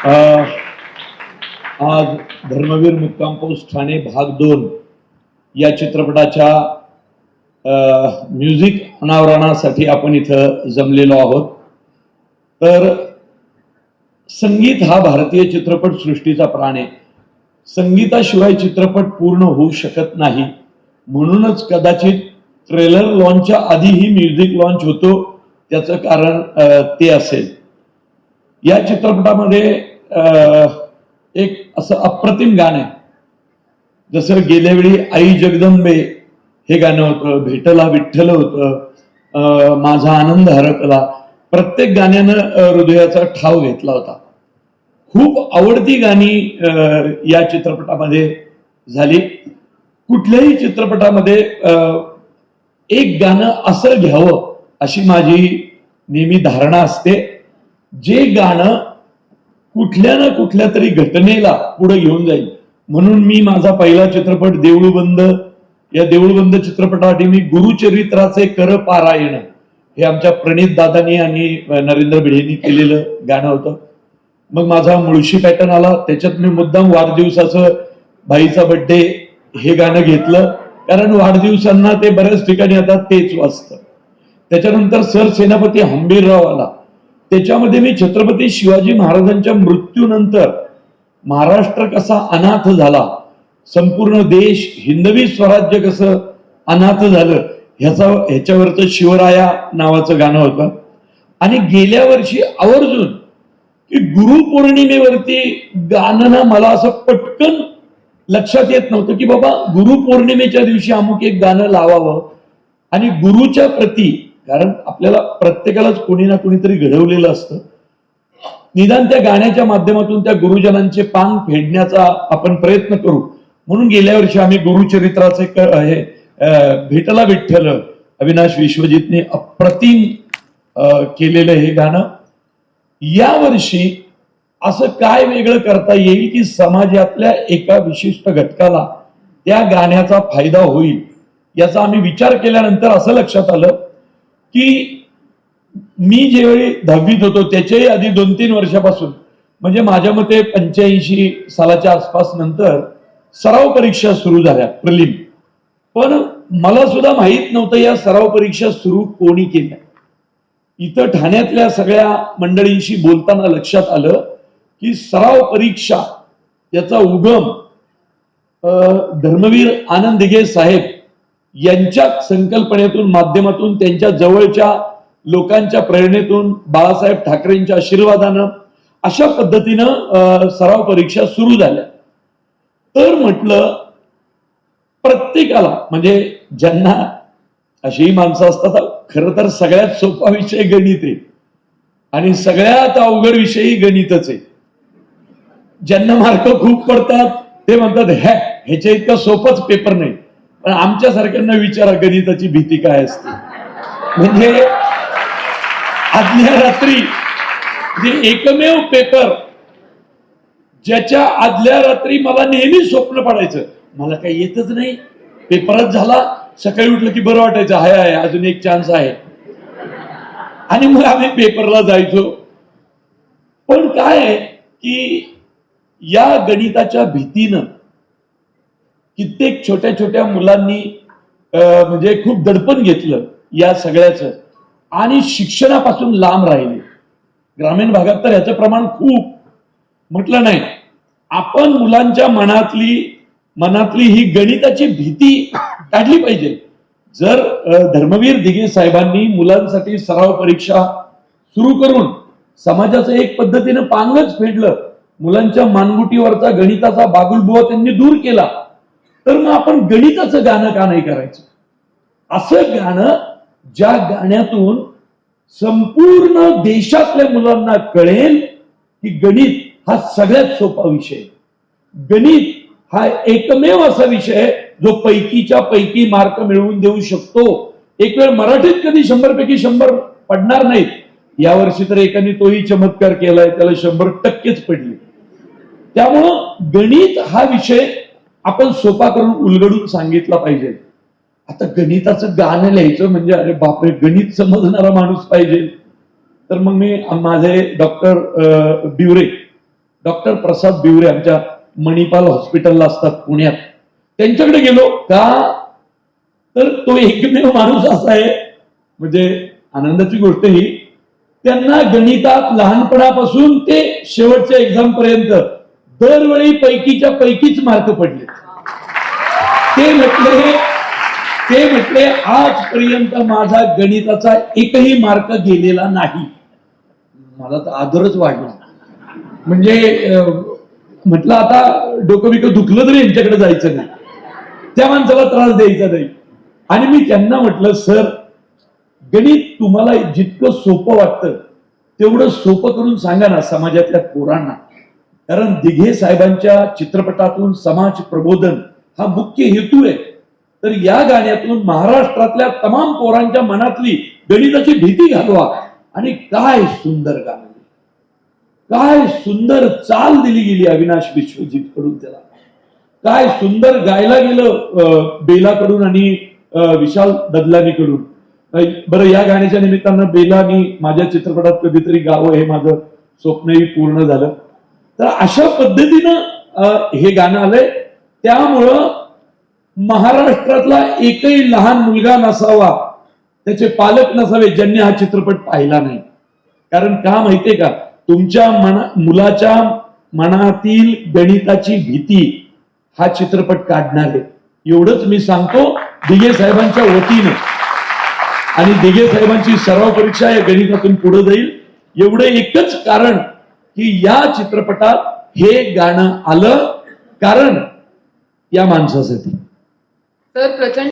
आज धर्मवीर मुक्काम पाऊस ठाणे भाग दोन या चित्रपटाच्या म्युझिक अनावरणासाठी आपण इथं जमलेलो आहोत. तर संगीत हा भारतीय चित्रपट सृष्टीचा प्राण आहे. संगीताशिवाय चित्रपट पूर्ण होऊ शकत नाही. म्हणूनच कदाचित ट्रेलर लॉन्चच्या आधीही म्युझिक लॉन्च होतो त्याचं कारण ते असेल. या चित्रपटामध्ये एक असं अप्रतिम गाणं आहे. जसं गेल्या वेळी आई जगदंबे हे गाणं होतं भेटला विठ्ठल होतं माझा आनंद हरपला. प्रत्येक गाण्यानं हृदयाचा ठाव घेतला होता. खूप आवडती गाणी या चित्रपटामध्ये झाली. कुठल्याही चित्रपटामध्ये एक गाणं असं घ्यावं अशी माझी नेहमी धारणा असते. जे गाणं कुठल्या ना कुठल्या तरी घटनेला पुढे घेऊन जाईल. म्हणून मी माझा पहिला चित्रपट देऊळबंद या देऊळबंद चित्रपटासाठी मी गुरुचरित्राचे कर पारायण हे आमच्या प्रणित दादानी आणि नरेंद्र भिडेंनी केलेलं गाणं होतं. मग माझा मुळशी पॅटर्न आला. त्याच्यात मी मुद्दाम वाढदिवसाचं भाईचा बड्डे हे गाणं घेतलं. कारण वाढदिवसांना ते बऱ्याच ठिकाणी आता तेच वाचतं त्याच्यानंतर सर सेनापती हंबीरराव आला. त्याच्यामध्ये मी छत्रपती शिवाजी महाराजांच्या मृत्यूनंतर महाराष्ट्र कसा अनाथ झाला संपूर्ण देश हिंदवी स्वराज्य कसं अनाथ झालं ह्याचा ह्याच्यावरचं शिवराया नावाचं गाणं होतं. आणि गेल्या वर्षी आवर्जून की गुरुपौर्णिमेवरती गाणं ना मला असं पटकन लक्षात येत नव्हतं की बाबा गुरुपौर्णिमेच्या दिवशी अमुक एक गाणं लावावं. आणि गुरुच्या प्रती कारण आपल्याला प्रत्येकालाच कोणी ना कोणीतरी घडवलेलं असतं. निदान त्या गाण्याच्या माध्यमातून त्या गुरुजनांचे पान फेडण्याचा आपण प्रयत्न करू. म्हणून गेल्या वर्षी आम्ही गुरुचरित्राचे हे भेटला विठ्ठल अविनाश विश्वजितने अप्रतिम अं, केलेलं हे गाणं. या वर्षी असं काय वेगळं करता येईल की समाजातल्या एका विशिष्ट घटकाला त्या गाण्याचा फायदा होईल? याचा आम्ही विचार केल्यानंतर असं लक्षात आलं की मी ज्यावेळी दहावीत होतो त्याच्याही आधी दोन तीन वर्षापासून म्हणजे माझ्या मते पंच्याऐंशी सालाच्या आसपास नंतर सराव परीक्षा सुरू झाल्या प्रलिम. पण मला सुद्धा माहीत नव्हतं या सराव परीक्षा सुरू कोणी केल्या. इथं ठाण्यातल्या सगळ्या मंडळींशी बोलताना लक्षात आलं की सराव परीक्षा याचा उगम धर्मवीर आनंद दिघे साहेब यांच्या संकल्पनेतून माध्यमातून त्यांच्या जवळच्या लोकांच्या प्रेरणेतून बाळासाहेब ठाकरेंच्या आशीर्वादानं अशा पद्धतीनं सराव परीक्षा सुरू झाल्या. तर म्हटलं प्रत्येकाला म्हणजे ज्यांना अशीही माणसं असतात खरं तर सगळ्यात सोपा विषय गणित आहे. आणि सगळ्यात अवघड विषयही गणितच आहे. ज्यांना मार्क खूप पडतात ते म्हणतात ह्या ह्याच्या इतकं सोपंच पेपर नाही. पण आमच्यासारख्यांना विचारा गणिताची भीती काय असते? म्हणजे आदल्या रात्री जे एकमेव पेपर ज्याच्या आदल्या रात्री मला नेहमी स्वप्न पडायचं. मला काही येतच नाही. पेपरच झाला सकाळी उठलं की बरं वाटायचं हाय आहे अजून एक चान्स आहे. आणि मग आम्ही पेपरला जायचो. पण काय आहे की या गणिताच्या भीतीनं कित्येक छोट्या छोट्या मुलांनी अं, म्हणजे खूप दडपण घेतलं या सगळ्याचं. आणि शिक्षणापासून लांब राहिले. ग्रामीण भागात तर ह्याचं प्रमाण खूप. म्हटलं नाही. आपण मुलांच्या मनातली मनातली ही गणिताची भीती काढली पाहिजे. जर धर्मवीर दिघे साहेबांनी मुलांसाठी सराव परीक्षा सुरू करून समाजाचं एक पद्धतीनं पांगच फेडलं मुलांच्या मानगुटीवरचा गणिताचा बागुलबुवा त्यांनी दूर केला तर मग आपण गणिताचं गाणं का नाही करायचं? असं गाणं ज्या गाण्यातून संपूर्ण देशातल्या मुलांना कळेल की गणित हा सगळ्यात सोपा विषय. गणित हा एकमेव असा विषय जो पैकीच्या पैकी मार्क मिळवून देऊ शकतो. एक वेळ मराठीत कधी शंभर पैकी शंभर पडणार नाहीत. यावर्षी तर एकाने तोही चमत्कार केलाय त्याला शंभर टक्केच पडले. त्यामुळं गणित हा विषय आपण सोपा करून उलगडून सांगितला पाहिजे. आता गणिताचं गाणं लिहायचं म्हणजे अरे बापरे गणित समजणारा माणूस पाहिजे. तर मग मी माझे डॉक्टर बिवरे डॉक्टर प्रसाद बिवरे आमच्या मणिपाल हॉस्पिटलला असतात पुण्यात. त्यांच्याकडे गेलो का? तर तो एकमेव माणूस असा आहे. म्हणजे आनंदाची गोष्ट ही त्यांना गणितात लहानपणापासून ते शेवटच्या एक्झाम पर्यंत दरवेळी पैकीच्या पैकीच मार्क पडले. ते म्हटले ते म्हटले आजपर्यंत माझा गणिताचा एकही मार्क गेलेला नाही. मला तर आदरच वाढला. म्हणजे म्हटलं आता डोकं बिकं दुखलं तरी यांच्याकडे जायचं नाही. त्या माणसाला त्रास द्यायचा नाही. आणि मी त्यांना म्हटलं सर गणित तुम्हाला जितकं सोपं वाटतं तेवढं सोपं करून सांगा ना समाजातल्या पोरांना. कारण दिघे साहेबांच्या चित्रपटातून समाज प्रबोधन हा मुख्य हेतू आहे. तर या गाण्यातून महाराष्ट्रातल्या तमाम पोरांच्या मनातली गणिताची भीती घालवा आणि काय सुंदर गाणं काय सुंदर चाल दिली गेली अविनाश विश्वजित कडून त्याला. काय सुंदर गायला गेलं अं, बेलाकडून आणि विशाल ददलानीकडून. बरं या गाण्याच्या निमित्तानं बेलानी माझ्या चित्रपटात कधीतरी गावं हे माझं स्वप्नही पूर्ण झालं. तर अशा पद्धतीनं हे गाणं आलंय. त्यामुळं महाराष्ट्रातला एकही लहान मुलगा नसावा त्याचे पालक नसावे ज्यांनी हा चित्रपट पाहिला नाही. कारण का माहितीये का? तुमच्या मना मुलाच्या मनातील गणिताची भीती हा चित्रपट काढणार आहे. एवढंच मी सांगतो दिगे साहेबांच्या वतीने. आणि दिगे साहेबांची सराव परीक्षा या गणितातून पुढे जाईल. एवढं एकच कारण की या चित्रपटात हे गाणं आलं कारण या माणसासाठी. तर प्रचंड